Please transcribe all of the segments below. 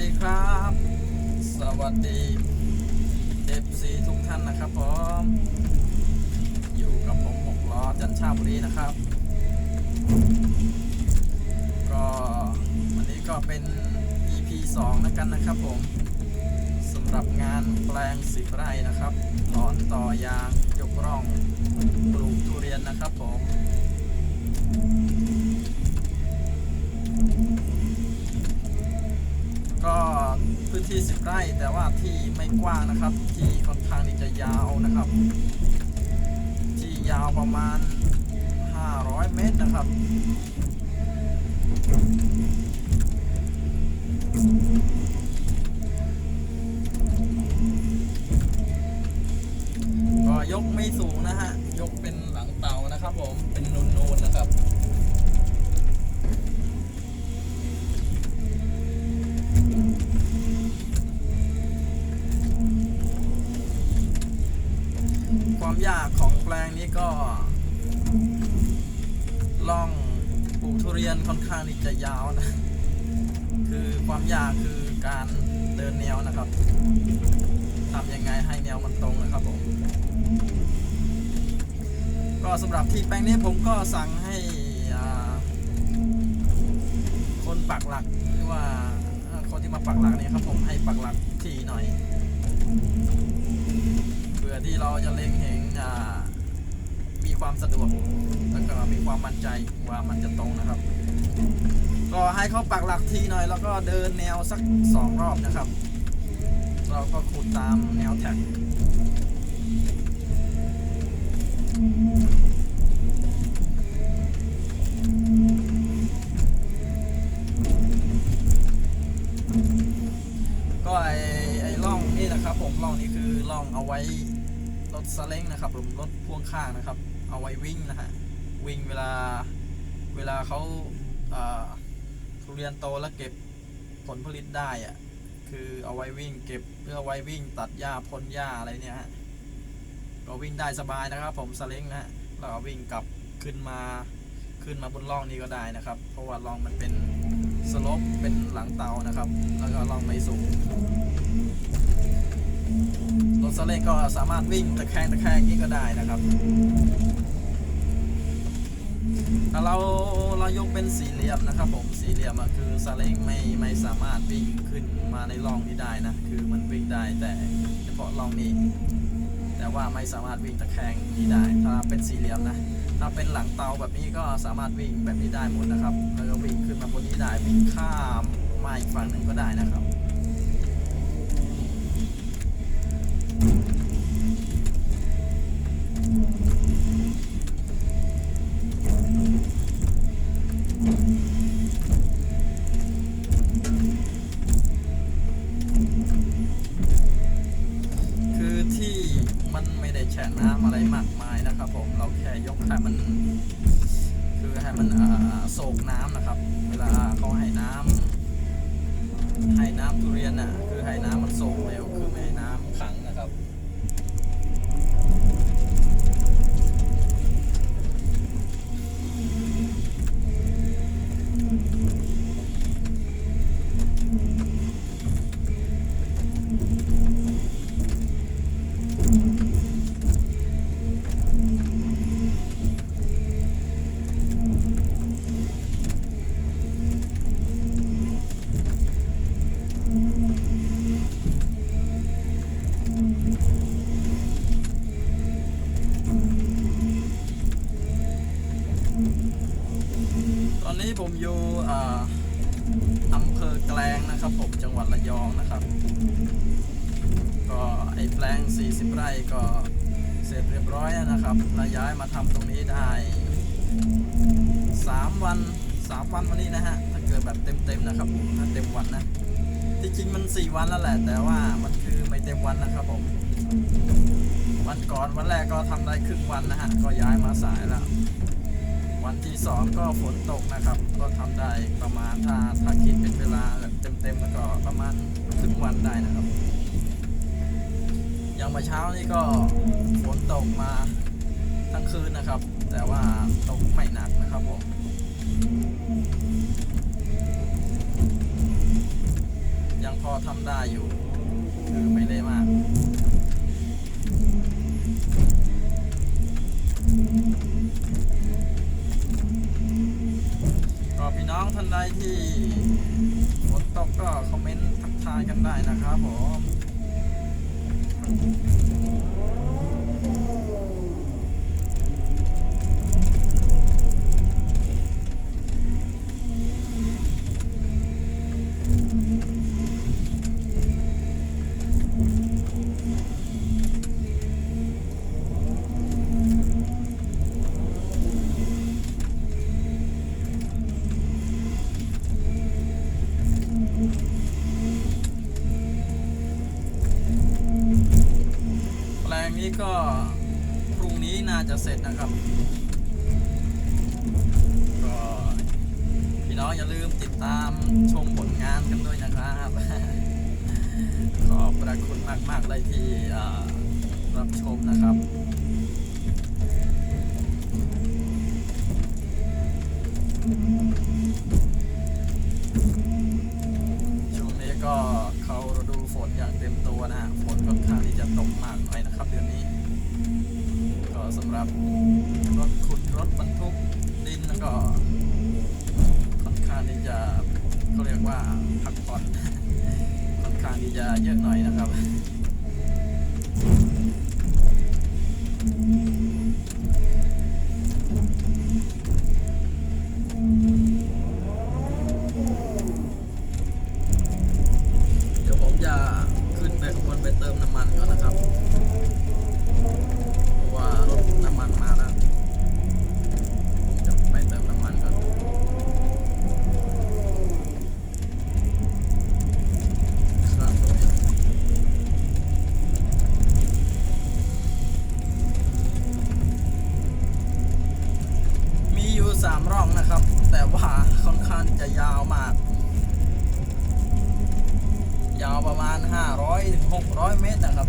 ดีครับ สวัสดีเอฟซีทุกท่านนะครับผมอยู่กับผมหกล้อจันชาบุรีนะครับ ก็วันนี้ก็เป็น EP 2แล้วกันนะครับผมสำหรับงานแปลงสิบไร่นะครับถอนต่อยางยกร่องปลูกทุเรียนนะครับผม ที่10ไร่แต่ว่าที่ไม่กว้างนะครับ ที่ค่อนข้างที่จะยาวนะครับ ที่ยาวประมาณ 500 เมตรนะครับ ยากของแปลงนี้ก็ล่องปลูกทุเรียนค่อนข้างที่จะยาวนะ คือความยากคือการเดินแนวนะครับทำยังไงให้แนวมันตรงนะครับผม ก็สำหรับที่แปลงนี้ผมก็สั่งให้คนปักหลักหรือว่าคนที่มาปักหลักเนี่ยครับผมให้ปักหลักที่หน่อย ที่เราจะเล็งเห็นอ่ามีความสะดวกแล้วก็มีความมั่นใจว่ามันจะตรงนะครับ ก็ให้เขาปักหลักทีหน่อย แล้วก็เดินแนวสักสองรอบนะครับ เราก็ขุดตามแนวแท็กก็ไอไอร่องนี่นะครับผมร่องนี้คือร่องเอาไว้ รถซาเล้งนะครับผมรถพ่วงข้างนะครับ เอาไว้วิ่งนะฮะวิ่งเวลาเวลาเขาทุเรียนโตแล้วเก็บผลผลิตได้อะคือเอาไว้วิ่งเก็บเพื่อไว้วิ่งตัดหญ้าพ่นหญ้าอะไรเนี่ยฮะก็วิ่งได้สบายนะครับ ผมซาเล้งนะฮะแล้วก็วิ่งกลับขึ้นมาขึ้นมาบนร่องนี้ก็ได้นะครับ เพราะว่าร่องมันเป็นสลปเป็นหลังเตานะครับ แล้วก็ร่องไม่สูง ถซาเล้งก็สามารถวิ่งตะแคงตะแคงนี้ก็ได้นะครับถ้าเราเรายกเป็นสี่เหลี่ยมนะครับผมสี่เหลี่ยมคือซาเล้งไม่ไม่สามารถวิ่งขึ้นมาในร่องนี้ได้นะคือมันวิ่งได้แต่เฉพาะร่องนี้ แต่ว่าไม่สามารถวิ่งตะแคงนี้ได้ ถ้าเป็นสี่เหลี่ยมนะถ้าเป็นหลังเตาแบบนี้ก็สามารถวิ่งแบบนี้ได้หมดนะครับแล้วก็วิ่งขึ้นมาบนนี้ได้วิ่งข้ามมาอีกฝั่งหนึ่งก็ได้นะครับ ช่น้ำอะไรมากมายนะครับผมเราแค่ยกให้มัน คือให้มันอ่าโศกน้ำนะครับ เวลาเขาให้น้ำให้น้ำทุเรียนน่ะคือให้น้ำมันโศกเร็วคือไม่ให้น้ำขัง ผมอยู่อำเภอแกลงนะครับผมจังหวัดระยองนะครับ ก็ไอ้แปลง 40 ไร่ก็เสร็จเรียบร้อยนะครับแล้วย้ายมาทำตรงนี้ได้ 3 วัน 3 วันวันนี้นะฮะ ถ้าเกิดแบบเต็มๆนะครับผมถ้าเต็มวันนะ ที่จริงมัน 4 วันแล้วแหละ แต่ว่ามันคือไม่เต็มวันนะครับผม วันก่อนวันแรกก็ทำได้ครึ่งวันนะฮะ ก็ย้ายมาสายแล้ว ที่สองก็ฝนตกนะครับ ก็ทำได้ประมาณถ้าถ้าคิดเป็นเวลาแบบเต็มๆแล้วก็ประมาณครึ่งวันได้นะครับ อย่างมื่อเช้านี้ก็ฝนตกมาทั้งคืนนะครับ แต่ว่าตกไม่หนักนะครับผมอย่าได้อยู่ น้องท่านใดที่ฝนตกก็คอมเมนต์ทักทายกันได้นะครับผม นี้ก็พรุ่งนี้น่าจะเสร็จนะครับก็พี่น้องอย่าลืมติดตามชมผลงานกันด้วยนะครับขอบพระคุณมากๆเลยที่รับชมนะครับช่ ก็สำหรับ รถขุดรถบรรทุกดินแล้วก็ค่อนข้างที่จะเขาเรียกว่าพักผ่อนค่อนข้างที่จะเยอะหน่อยนะครับเดี๋ยวผมจะขึ้นไปข้างบนไปเติมน้ำมันก่อนนะครับ ว่ารถน้ำมันมาแล้วผมจะไปเติมน้ำมันก่อนครับมีอยู่สามร่องนะครับ แต่ว่าค่อนข้างจะยาวมาก ยาวประมาณ 500ถึง600 เมตรนะครับ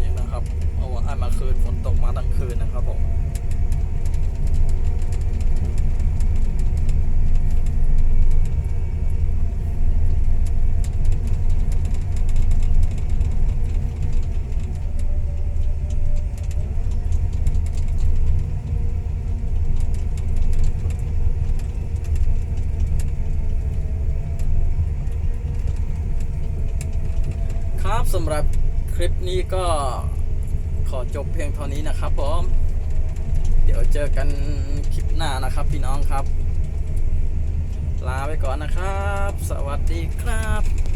นี่นะครับเอาว่าให้มาคืนฝนตกมาทั้งคืนนะครับผม ครับสำหรับคลิปนี้ก็ขอจบเพียงเท่านี้นะครับผมเดี๋ยวเจอกันคลิปหน้านะครับพี่น้องครับ ลาไปก่อนนะครับ สวัสดีครับ